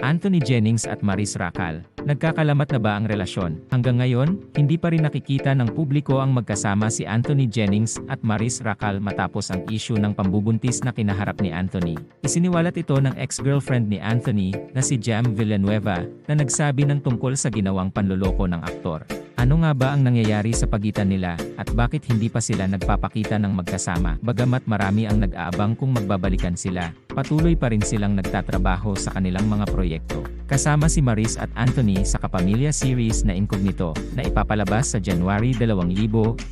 Anthony Jennings at Maris Racal, nagkakalamat na ba ang relasyon? Hanggang ngayon, hindi pa rin nakikita ng publiko ang magkasama si Anthony Jennings at Maris Racal matapos ang issue ng pambubuntis na kinaharap ni Anthony. Isiniwalat ito ng ex-girlfriend ni Anthony na si Jam Villanueva na nagsabi ng tungkol sa ginawang panloloko ng aktor. Ano nga ba ang nangyayari sa pagitan nila at bakit hindi pa sila nagpapakita ng magkasama? Bagamat marami ang nag-aabang kung magbabalikan sila, patuloy pa rin silang nagtatrabaho sa kanilang mga proyekto. Kasama si Maris at Anthony sa Kapamilya series na Incognito na ipapalabas sa January 2025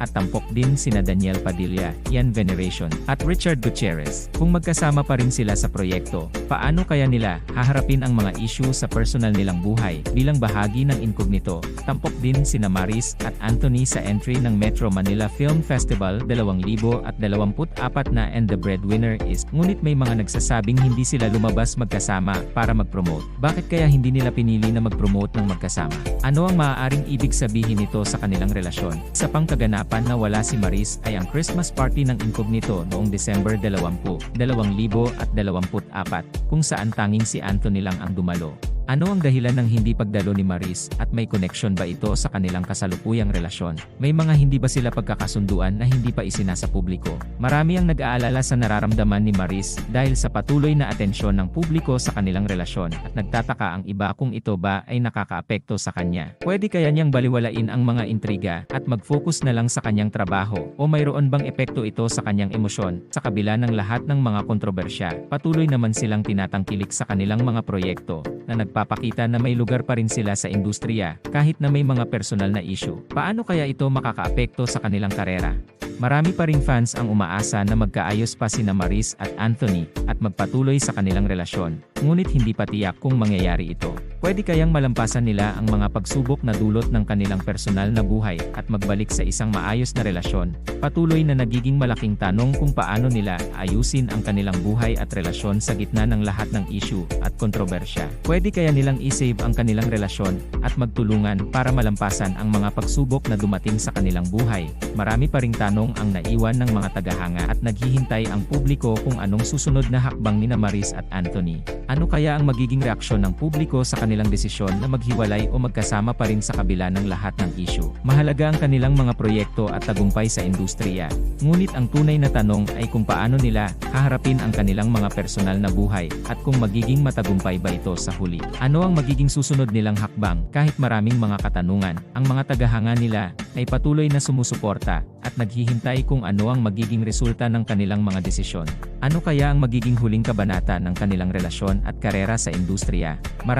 at tampok din sina Daniel Padilla, Ian Veneration, at Richard Gutierrez. Kung magkasama pa rin sila sa proyekto, paano kaya nila haharapin ang mga issue sa personal nilang buhay bilang bahagi ng Incognito? Tampok din sina Maris at Anthony sa entry ng Metro Manila Film Festival 2024 na And the Breadwinner is, ngunit may mga nagsasabing hindi sila lumabas magkasama para mag-promote. Bakit kaya hindi nila pinili na mag-promote ng magkasama? Ano ang maaaring ibig sabihin nito sa kanilang relasyon? Sa pangkaganapan na wala si Maris ay ang Christmas party ng Incognito noong December 20, 2024, kung saan tanging si Anthony lang ang dumalo. Ano ang dahilan ng hindi pagdalo ni Maris at may connection ba ito sa kanilang kasalukuyang relasyon? May mga hindi ba sila pagkakasunduan na hindi pa isinasa publiko? Marami ang nag-aalala sa nararamdaman ni Maris dahil sa patuloy na atensyon ng publiko sa kanilang relasyon at nagtataka ang iba kung ito ba ay nakakaapekto sa kanya. Pwede kaya niyang baliwalain ang mga intriga at mag-focus na lang sa kanyang trabaho o mayroon bang epekto ito sa kanyang emosyon sa kabila ng lahat ng mga kontrobersya? Patuloy naman silang tinatangkilik sa kanilang mga proyekto na nagpapakita na may lugar pa rin sila sa industriya kahit na may mga personal na issue. Paano kaya ito makakaapekto sa kanilang karera? Marami pa ring fans ang umaasa na magkaayos pa sina Maris at Anthony at magpatuloy sa kanilang relasyon, ngunit hindi pa tiyak kung mangyayari ito. Pwede kayang malampasan nila ang mga pagsubok na dulot ng kanilang personal na buhay at magbalik sa isang maayos na relasyon. Patuloy na nagiging malaking tanong kung paano nila ayusin ang kanilang buhay at relasyon sa gitna ng lahat ng issue at kontrobersya. Pwede kaya nilang isave ang kanilang relasyon at magtulungan para malampasan ang mga pagsubok na dumating sa kanilang buhay. Marami pa ring tanong ang naiwan ng mga tagahanga at naghihintay ang publiko kung anong susunod na hakbang ni Maris at Anthony. Ano kaya ang magiging reaksyon ng publiko sa kanilang desisyon na maghiwalay o magkasama pa rin sa kabila ng lahat ng issue? Mahalaga ang kanilang mga proyekto at tagumpay sa industriya. Ngunit ang tunay na tanong ay kung paano nila haharapin ang kanilang mga personal na buhay at kung magiging matagumpay ba ito sa huli. Ano ang magiging susunod nilang hakbang kahit maraming mga katanungan? Ang mga tagahanga nila ay patuloy na sumusuporta at naghihintay kung ano ang magiging resulta ng kanilang mga desisyon. Ano kaya ang magiging huling kabanata ng kanilang relasyon at karera sa industriya? Mara-